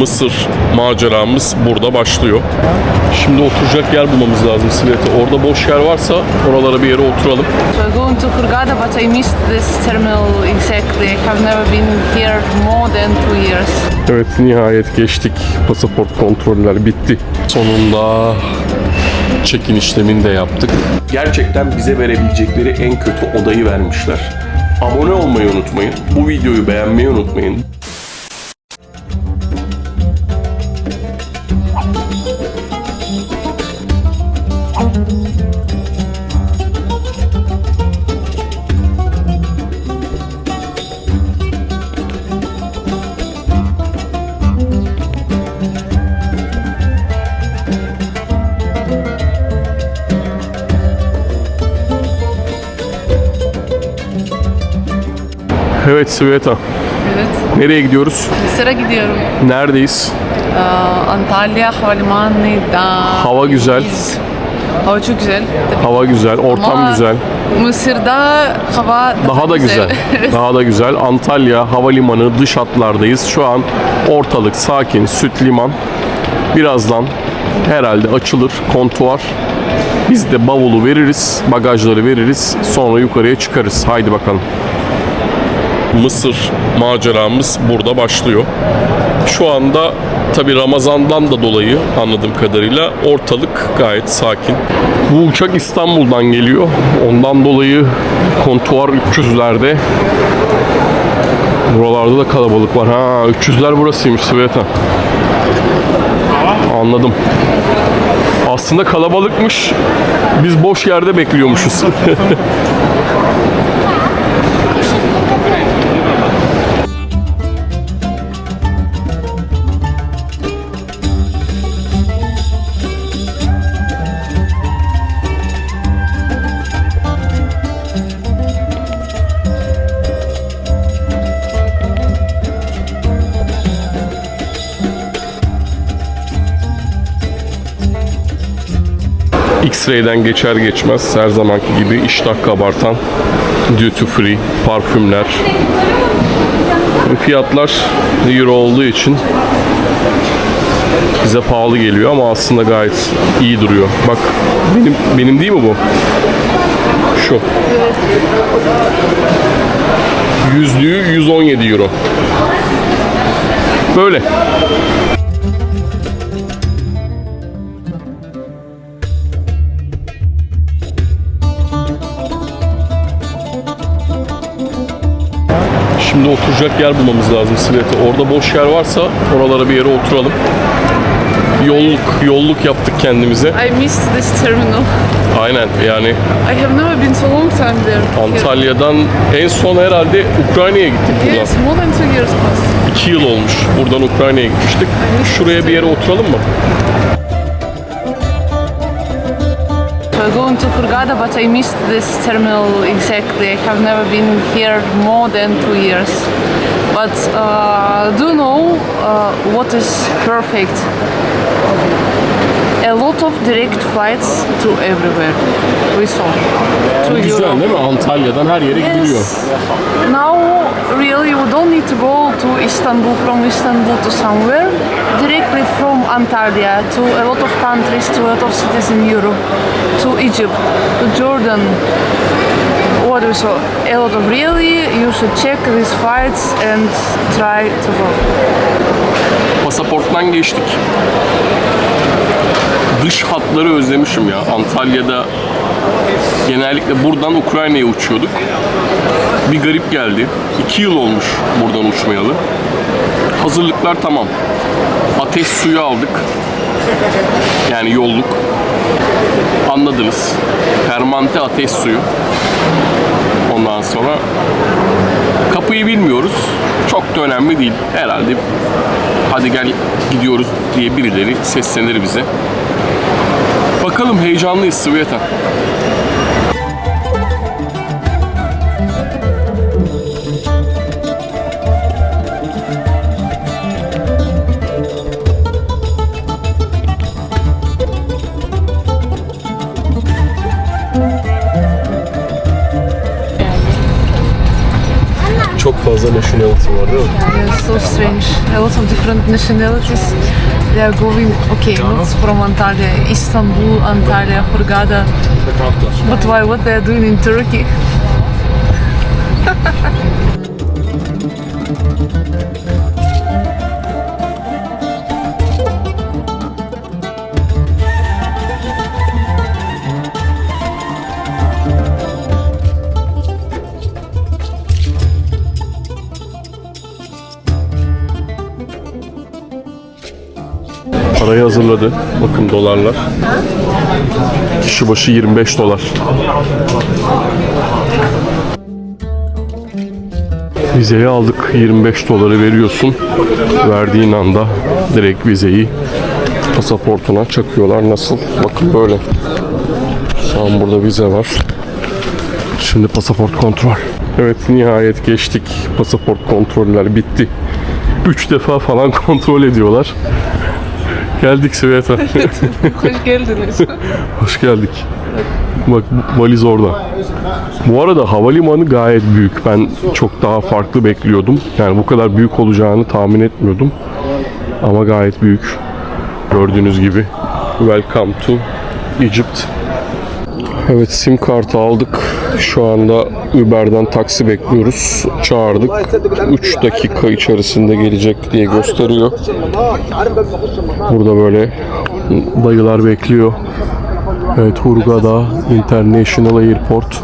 Mısır maceramız burada başlıyor. Şimdi oturacak yer bulmamız lazım Silete. Orada boş yer varsa oralara bir yere oturalım. So I'm going to Hurghada, but I missed this terminal exactly. I have never been here more than two years. Evet nihayet geçtik. Pasaport kontroller bitti. Sonunda check-in işlemini de yaptık. Gerçekten bize verebilecekleri en kötü odayı vermişler. Abone olmayı unutmayın. Bu videoyu beğenmeyi unutmayın. Evet Sveta. Evet. Nereye gidiyoruz? Mısır'a gidiyorum. Neredeyiz? Aa, Antalya Havalimanı'nda. Hava güzel. Biz- Hava çok güzel. Tabii. Hava güzel, ortam Ama güzel. Mısır'da hava daha, Daha da güzel. Evet. Daha da güzel. Antalya Havalimanı dış hatlardayız. Şu an ortalık sakin, süt liman. Birazdan herhalde açılır kontuar. Biz de bavulu veririz, bagajları veririz. Sonra yukarıya çıkarız. Haydi bakalım. Mısır maceramız burada başlıyor. Şu anda tabi Ramazan'dan da dolayı anladığım kadarıyla ortalık gayet sakin. Bu uçak İstanbul'dan geliyor. Ondan dolayı kontuar 300'lerde. Buralarda da kalabalık var. Ha 300'ler burasıymış Sveta. Anladım. Aslında kalabalıkmış. Biz boş yerde bekliyormuşuz. X-ray'den geçer geçmez her zamanki gibi iştah kabartan duty free parfümler fiyatlar euro olduğu için bize pahalı geliyor ama aslında gayet iyi duruyor. Bak benim benim değil mi bu? Şu. Yüzlüğü 117 euro. Böyle. Şimdi oturacak yer bulmamız lazım Silete. Orada boş yer varsa oralara bir yere oturalım. Yolluk, yolluk yaptık kendimize. I missed this terminal. Aynen yani I have never been so long time there. Antalya'dan en son herhalde Ukrayna'ya gittik buradan. Yes, more than two years passed. İki yıl olmuş. Buradan Ukrayna'ya gitmiştik. Şuraya bir yere oturalım mı? Going to Hurghada, but I missed this terminal exactly. I have never been here more than two years. But uh, do you know uh, what is perfect? A lot of direct flights to everywhere. We saw. To Europe. mi? Antalya'dan her yere Yes. Now, really, you don't need to go to Istanbul from Istanbul to somewhere. From Antalya to a lot of countries, to a lot of cities in Europe, to Egypt, to Jordan. What we saw, a lot of really, you should check these flights and try to go. Pasaporttan geçtik. Dış hatları özlemişim ya. Antalya'da genellikle buradan Ukrayna'ya uçuyorduk. Bir garip geldi. İki yıl olmuş buradan uçmayalı. Hazırlıklar tamam. Ateş suyu aldık. Yani yolluk. Anladınız. Fermante ateş suyu. Ondan sonra kapıyı bilmiyoruz. Çok da önemli değil. Herhalde hadi gel gidiyoruz diye birileri seslenir bize. Bakalım heyecanlıyız Sveta. Fazla nationality var değil mi? Yeah, so strange. A lot of different nationalities. They are going, okay, not from Antalya, Istanbul, Antalya, Hurghada. But why? What they are doing in Turkey? hazırladı. Bakın dolarlar. Kişi başı 25 dolar. Vizeyi aldık. 25 doları veriyorsun. Verdiğin anda direkt vizeyi pasaportuna çakıyorlar. Nasıl? Bakın böyle. Şu an burada vize var. Şimdi pasaport kontrol. Evet nihayet geçtik. Pasaport kontroller bitti. 3 defa falan kontrol ediyorlar. Geldik Sveta. Hoş geldiniz. Hoş geldik. Bak valiz orada. Bu arada havalimanı gayet büyük. Ben çok daha farklı bekliyordum. Yani bu kadar büyük olacağını tahmin etmiyordum. Ama gayet büyük. Gördüğünüz gibi. Welcome to Egypt. Evet sim kartı aldık. Şu anda Uber'den taksi bekliyoruz. Çağırdık. 3 dakika içerisinde gelecek diye gösteriyor. Burada böyle dayılar bekliyor. Evet Hurghada International Airport.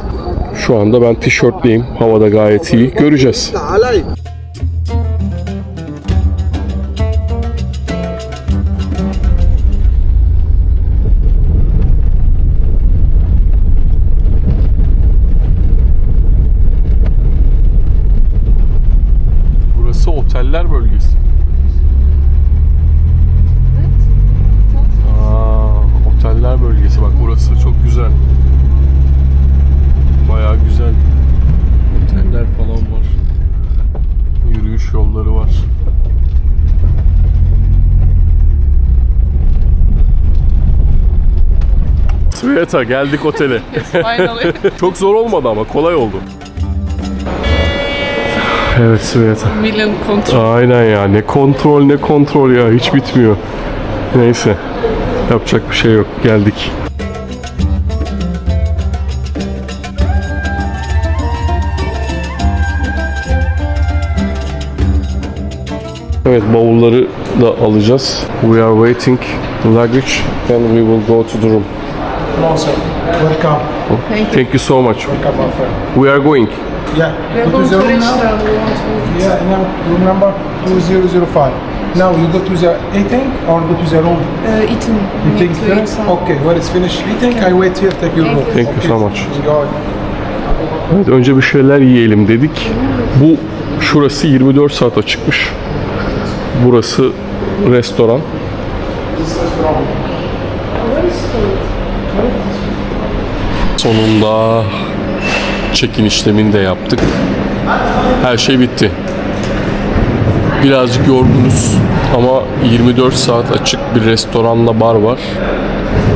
Şu anda ben tişörtleyim. Havada gayet iyi. Göreceğiz. Sveta geldik otele. Finally. Çok zor olmadı ama kolay oldu. Evet Sveta. Million control. Aynen ya ne kontrol ne kontrol ya hiç bitmiyor. Neyse yapacak bir şey yok geldik. Evet bavulları da alacağız. We are waiting luggage and we will go to the room. No, sir. Welcome. Thank you so much. Welcome, my friend. We are going. Yeah. We are go going to to the room now. Yeah, now room number 2005. Now you go to the eating or go to the room? uh, eating. To eat first? Okay, when it's finished eating, I wait here, take your room. Thank you so much. Enjoy. Evet önce bir şeyler yiyelim dedik. Bu şurası 24 saat açıkmış. Burası restoran. Sonunda check-in işlemini de yaptık. Her şey bitti. Birazcık yorgunuz ama 24 saat açık bir restoranla bar var.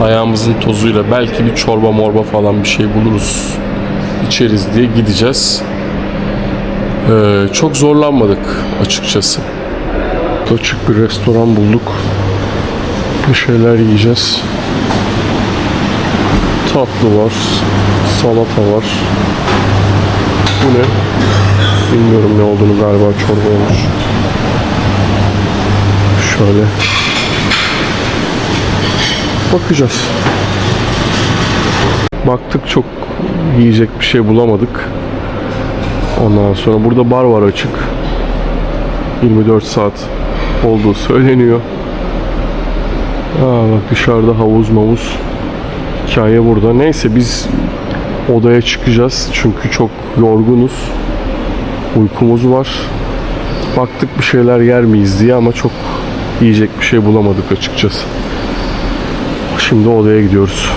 Ayağımızın tozuyla belki bir çorba morba falan bir şey buluruz içeriz diye gideceğiz. Ee, çok zorlanmadık açıkçası. Açık bir restoran bulduk. Bir şeyler yiyeceğiz. Tatlı var, salata var. Bu ne? Bilmiyorum ne olduğunu galiba çorba olmuş. Şöyle. Bakacağız. Baktık çok yiyecek bir şey bulamadık. Ondan sonra burada bar var açık. 24 saat olduğu söyleniyor. Aa bak dışarıda havuz mavuz. Hikaye burada. Neyse biz odaya çıkacağız. Çünkü çok yorgunuz. Uykumuz var. Baktık bir şeyler yer miyiz diye ama çok yiyecek bir şey bulamadık açıkçası. Şimdi odaya gidiyoruz.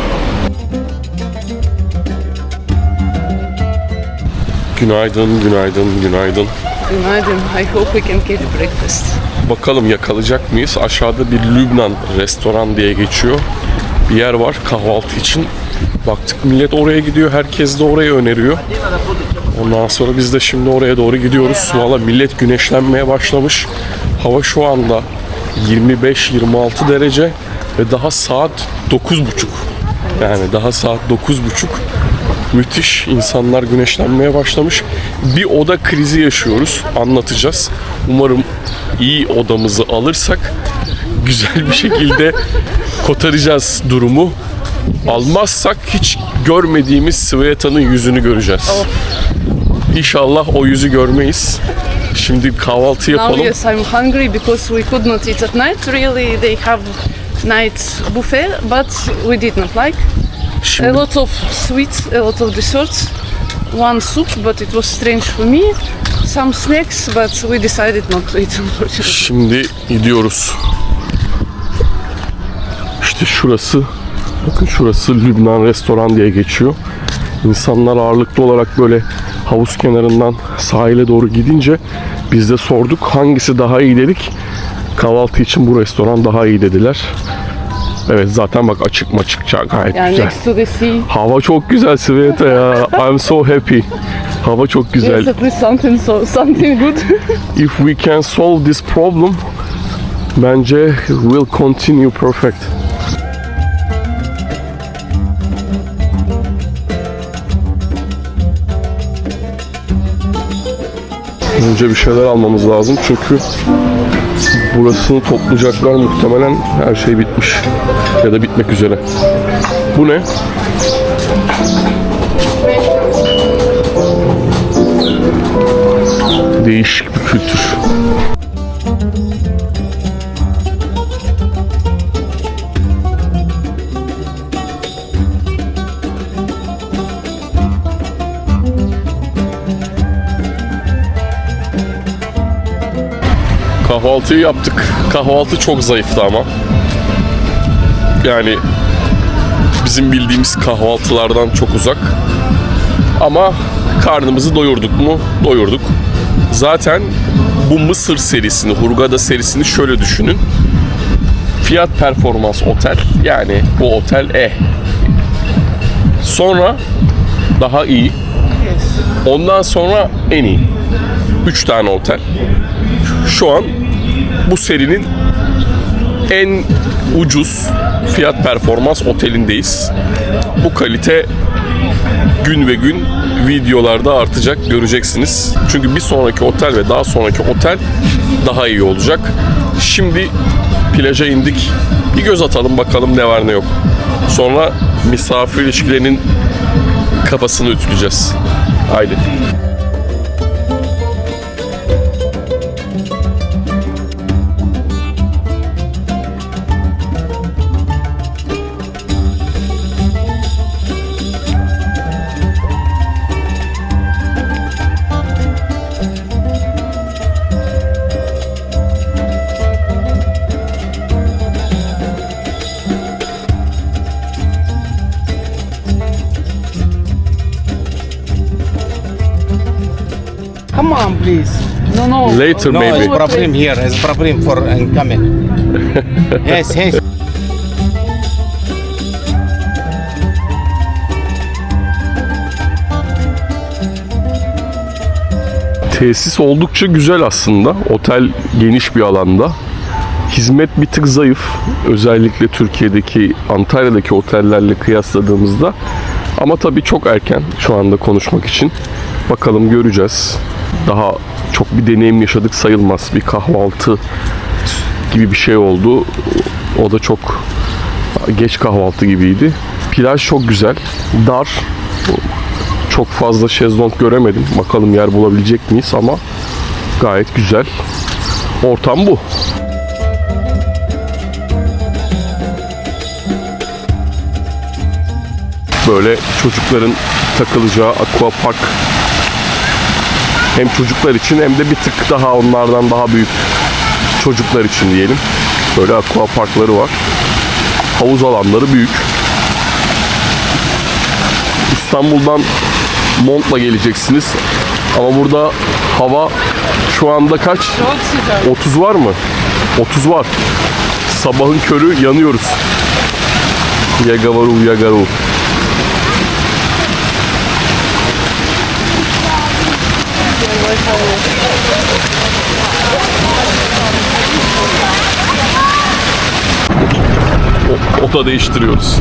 Günaydın, günaydın, günaydın. Günaydın. I hope we can catch breakfast. Bakalım yakalayacak mıyız? Aşağıda bir Lübnan restoran diye geçiyor. Bir yer var kahvaltı için. Baktık millet oraya gidiyor. Herkes de oraya öneriyor. Ondan sonra biz de şimdi oraya doğru gidiyoruz. Valla millet güneşlenmeye başlamış. Hava şu anda 25-26 derece ve daha saat 9.30. Yani daha saat 9.30. Müthiş insanlar güneşlenmeye başlamış. Bir oda krizi yaşıyoruz. Anlatacağız. Umarım iyi odamızı alırsak güzel bir şekilde kotaracağız durumu. Almazsak hiç görmediğimiz Sveta'nın yüzünü göreceğiz. İnşallah o yüzü görmeyiz. Şimdi kahvaltı Now yapalım. yes, I'm hungry because we could not eat at night. Really, they have night buffet, but we did not like. A Şimdi lot of sweets, a lot of desserts, one soup, but it was strange for me. Some snacks, but we decided not to eat unfortunately. Şimdi gidiyoruz. İşte şurası. Bakın şurası Lübnan Restoran diye geçiyor. İnsanlar ağırlıklı olarak böyle havuz kenarından sahile doğru gidince biz de sorduk hangisi daha iyi dedik. Kahvaltı için bu restoran daha iyi dediler. Evet zaten bak açık maçıkça gayet Yeah, güzel. next to the sea. Hava çok güzel Sveta ya. I'm so happy. Hava çok güzel. Yes, something, so, something good. If we can solve this problem, bence will continue perfect. Önce bir şeyler almamız lazım çünkü burasını toplayacaklar muhtemelen her şey bitmiş ya da bitmek üzere. Bu ne? Değişik bir kültür. Kahvaltıyı yaptık. Kahvaltı çok zayıftı ama. Yani bizim bildiğimiz kahvaltılardan çok uzak. Ama karnımızı doyurduk mu? Doyurduk. Zaten bu Mısır serisini, Hurgada serisini şöyle düşünün. Fiyat performans otel. Yani bu otel eh. Sonra daha iyi. Ondan sonra en iyi. 3 tane otel. Şu an bu serinin en ucuz fiyat performans otelindeyiz. Bu kalite gün ve gün videolarda artacak göreceksiniz. Çünkü bir sonraki otel ve daha sonraki otel daha iyi olacak. Şimdi plaja indik. Bir göz atalım bakalım ne var ne yok. Sonra misafir ilişkilerinin kafasını ütüleyeceğiz. Haydi. Later No, maybe. it's problem here. It's problem for incoming. yes, yes. Tesis oldukça güzel aslında. Otel geniş bir alanda. Hizmet bir tık zayıf. Özellikle Türkiye'deki, Antalya'daki otellerle kıyasladığımızda. Ama tabii çok erken şu anda konuşmak için. Bakalım göreceğiz. Daha çok bir deneyim yaşadık sayılmaz. Bir kahvaltı gibi bir şey oldu. O da çok geç kahvaltı gibiydi. Plaj çok güzel. Dar. Çok fazla şezlong göremedim. Bakalım yer bulabilecek miyiz ama gayet güzel. Ortam bu. Böyle çocukların takılacağı aqua park hem çocuklar için hem de bir tık daha onlardan daha büyük çocuklar için diyelim. Böyle aqua parkları var. Havuz alanları büyük. İstanbul'dan montla geleceksiniz. Ama burada hava şu anda kaç? Çok sıcak. 30 var mı? 30 var. Sabahın körü yanıyoruz. Yagavaru yagaru. O- Oda değiştiriyoruz.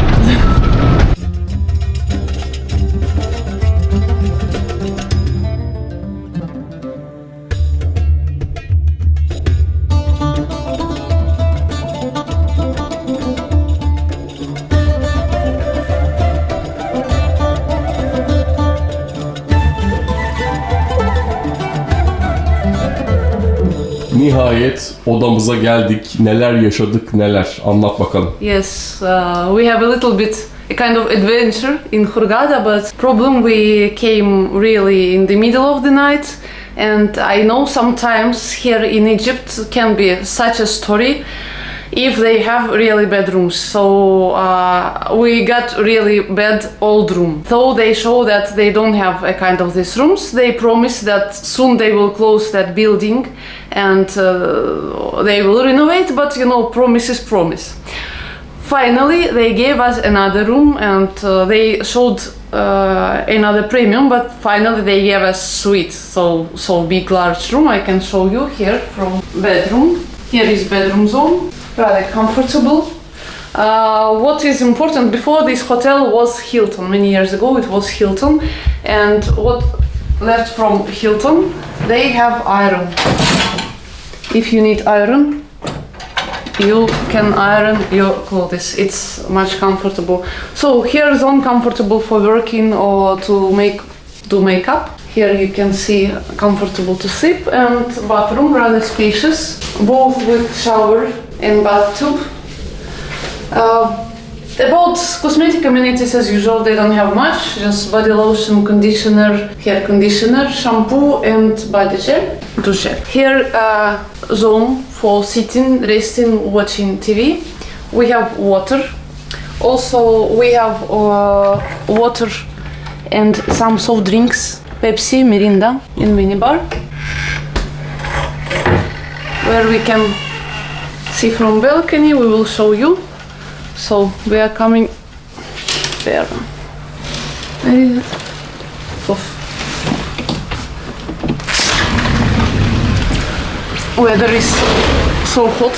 Nihayet odamıza geldik. Neler yaşadık neler. Anlat bakalım. Yes, uh, we have a little bit a kind of adventure in Hurghada, but problem we came really in the middle of the night, and I know sometimes here in Egypt can be such a story if they have really bad rooms. So uh, we got really bad old room. Though they show that they don't have a kind of these rooms, they promise that soon they will close that building and uh, they will renovate. But you know, promise is promise. Finally, they gave us another room and uh, they showed uh, another premium, but finally they gave us suite. So, so big large room. I can show you here from bedroom. Here is bedroom zone, rather comfortable. Uh, what is important before this hotel was Hilton. Many years ago it was Hilton, and what left from Hilton, they have iron. If you need iron, you can iron your clothes. It's much comfortable. So here is uncomfortable for working or to make do makeup. Here you can see comfortable to sleep and bathroom rather spacious, both with shower and bathtub. Uh, about cosmetic amenities as usual, they don't have much. Just body lotion, conditioner, hair conditioner, shampoo, and body gel. Douche. Here, uh, zone for sitting, resting, watching TV. We have water. Also, we have uh, water and some soft drinks, Pepsi, Mirinda, in minibar, where we can from balcony. We will show you. So we are coming there. Weather is so hot.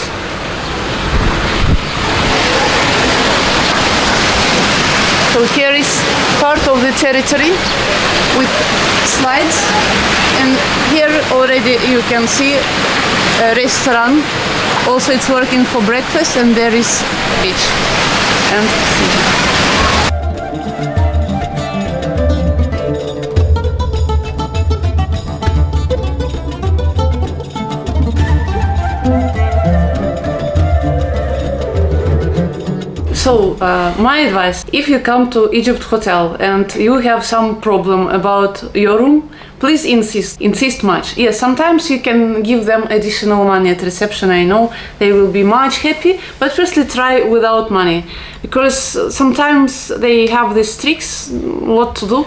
So here is part of the territory with slides and here already you can see a restaurant. Also it's working for breakfast and there is beach and sea. So, uh, my advice if you come to Egypt Hotel and you have some problem about your room, please insist, insist much. Yes, sometimes you can give them additional money at reception, I know they will be much happy, but firstly try without money because sometimes they have these tricks what to do.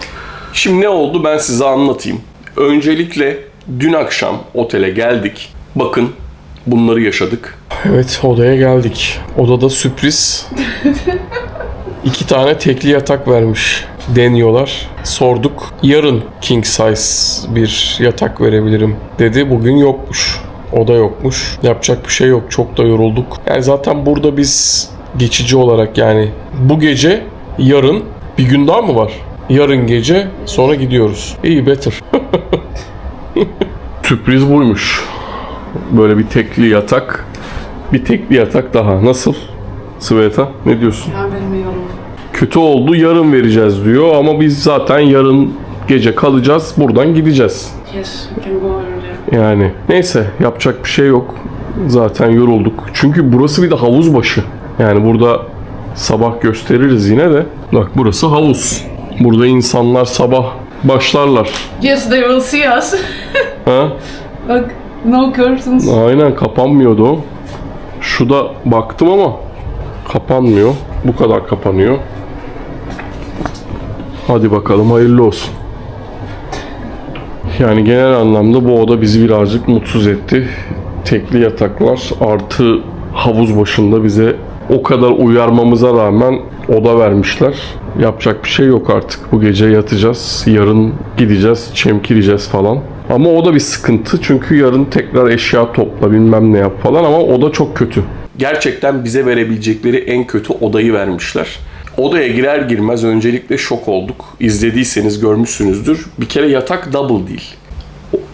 Şimdi ne oldu ben size anlatayım. Öncelikle dün akşam otele geldik. Bakın bunları yaşadık. Evet odaya geldik. Odada sürpriz. İki tane tekli yatak vermiş deniyorlar. Sorduk. Yarın king size bir yatak verebilirim dedi. Bugün yokmuş. O da yokmuş. Yapacak bir şey yok. Çok da yorulduk. Yani zaten burada biz geçici olarak yani bu gece yarın bir gün daha mı var? Yarın gece sonra gidiyoruz. İyi better. Sürpriz buymuş. Böyle bir tekli yatak. Bir tekli yatak daha. Nasıl? Sveta ne diyorsun? Ben bilmiyorum. Kötü oldu yarın vereceğiz diyor ama biz zaten yarın gece kalacağız buradan gideceğiz. Yes, we can go earlier. Yani neyse yapacak bir şey yok. Zaten yorulduk. Çünkü burası bir de havuz başı. Yani burada sabah gösteririz yine de. Bak burası havuz. Burada insanlar sabah başlarlar. Yes, they will see us. Ha? Look, no curtains. Aynen kapanmıyordu o. Şu da baktım ama kapanmıyor. Bu kadar kapanıyor. Hadi bakalım hayırlı olsun. Yani genel anlamda bu oda bizi birazcık mutsuz etti. Tekli yataklar artı havuz başında bize o kadar uyarmamıza rağmen oda vermişler. Yapacak bir şey yok artık. Bu gece yatacağız. Yarın gideceğiz, çemkireceğiz falan. Ama o da bir sıkıntı çünkü yarın tekrar eşya topla bilmem ne yap falan ama o da çok kötü. Gerçekten bize verebilecekleri en kötü odayı vermişler. Odaya girer girmez öncelikle şok olduk. İzlediyseniz görmüşsünüzdür. Bir kere yatak double değil.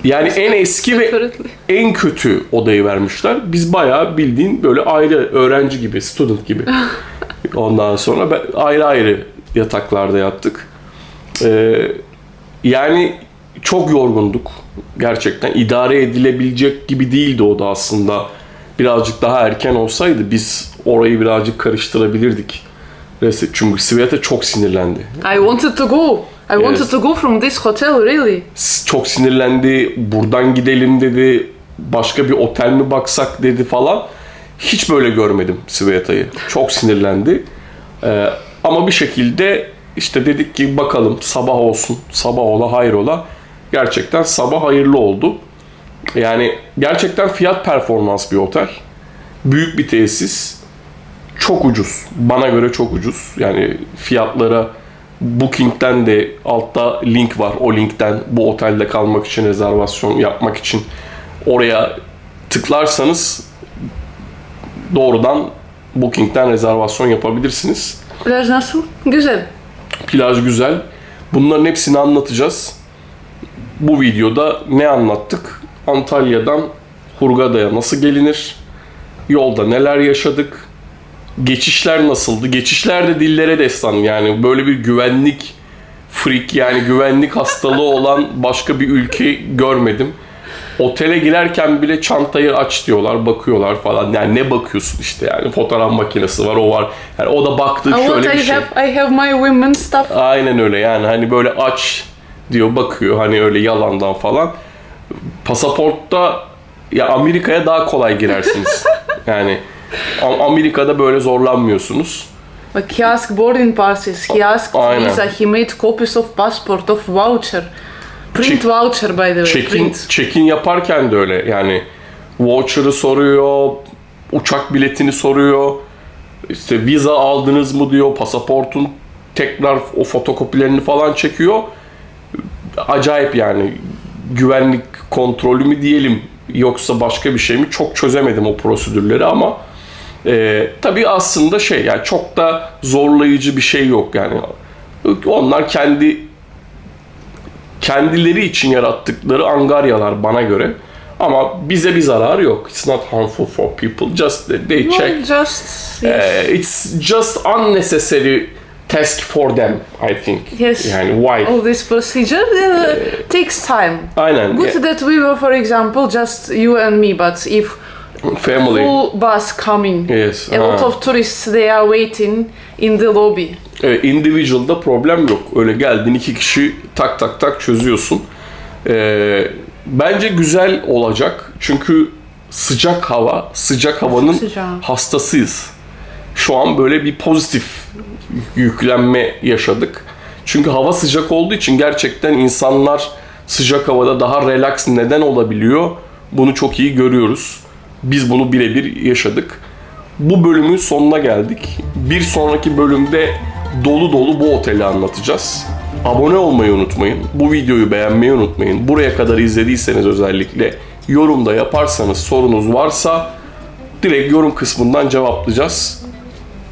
Yani en eski ve en kötü odayı vermişler. Biz bayağı bildiğin böyle ayrı öğrenci gibi, student gibi. Ondan sonra ben- ayrı ayrı yataklarda yattık. Ee, yani çok yorgunduk. Gerçekten idare edilebilecek gibi değildi o da aslında. Birazcık daha erken olsaydı biz orayı birazcık karıştırabilirdik. Çünkü Sveta çok sinirlendi. I wanted to go. I wanted Yes. to go from this hotel, really. çok sinirlendi. Buradan gidelim dedi. Başka bir otel mi baksak dedi falan. Hiç böyle görmedim Sveta'yı. Çok sinirlendi. Ee, ama bir şekilde işte dedik ki bakalım sabah olsun. Sabah ola hayrola. Gerçekten sabah hayırlı oldu. Yani gerçekten fiyat performans bir otel. Büyük bir tesis. Çok ucuz. Bana göre çok ucuz. Yani fiyatlara Booking'den de altta link var. O linkten bu otelde kalmak için rezervasyon yapmak için oraya tıklarsanız doğrudan Booking'den rezervasyon yapabilirsiniz. Plaj nasıl? Güzel. Plaj güzel. Bunların hepsini anlatacağız. Bu videoda ne anlattık? Antalya'dan Hurgada'ya nasıl gelinir? Yolda neler yaşadık? Geçişler nasıldı? Geçişler de dillere destan. Yani böyle bir güvenlik freak yani güvenlik hastalığı olan başka bir ülke görmedim. Otele girerken bile çantayı aç diyorlar, bakıyorlar falan. Yani ne bakıyorsun işte yani fotoğraf makinesi var, o var. Yani o da baktığı what şöyle bir I şey. have, I have my women stuff. Aynen öyle yani hani böyle aç diyor bakıyor hani öyle yalandan falan. Pasaportta ya Amerika'ya daha kolay girersiniz. yani Amerika'da böyle zorlanmıyorsunuz. He asked boarding passes, he asked Aynen. visa, he made copies of passport, of voucher. Print Check- voucher by the way, Check-in check-in yaparken de öyle yani voucher'ı soruyor, uçak biletini soruyor. işte viza aldınız mı diyor, pasaportun tekrar o fotokopilerini falan çekiyor. Acayip yani güvenlik kontrolü mü diyelim yoksa başka bir şey mi çok çözemedim o prosedürleri ama e, tabii aslında şey yani çok da zorlayıcı bir şey yok yani. Onlar kendi kendileri için yarattıkları angaryalar bana göre. Ama bize bir zarar yok. It's not harmful for people. Just they No, check. just yes. Uh, it's just unnecessary task for them, I think. Yes. Yani why? all this procedure uh, takes time. Aynen. Good that we were, for example, just you and me. But if Family. full bus coming, Yes. a lot ha. of tourists they are waiting in the lobby. Evet, individual'da problem yok. Öyle geldin iki kişi tak tak tak çözüyorsun. Ee, bence güzel olacak. Çünkü sıcak hava, sıcak havanın hastasıyız. Şu an böyle bir pozitif yüklenme yaşadık. Çünkü hava sıcak olduğu için gerçekten insanlar sıcak havada daha relax neden olabiliyor? Bunu çok iyi görüyoruz. Biz bunu birebir yaşadık. Bu bölümün sonuna geldik. Bir sonraki bölümde dolu dolu bu oteli anlatacağız. Abone olmayı unutmayın. Bu videoyu beğenmeyi unutmayın. Buraya kadar izlediyseniz özellikle yorumda yaparsanız sorunuz varsa direkt yorum kısmından cevaplayacağız.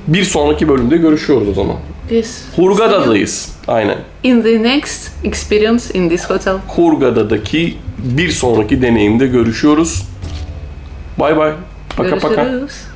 Bir sonraki bölümde görüşüyoruz o zaman. Yes. Hurgada'dayız. Aynen. In the next experience in this hotel. Hurgada'daki bir sonraki deneyimde görüşüyoruz. Bay bay. Paka paka. Görüşürüz.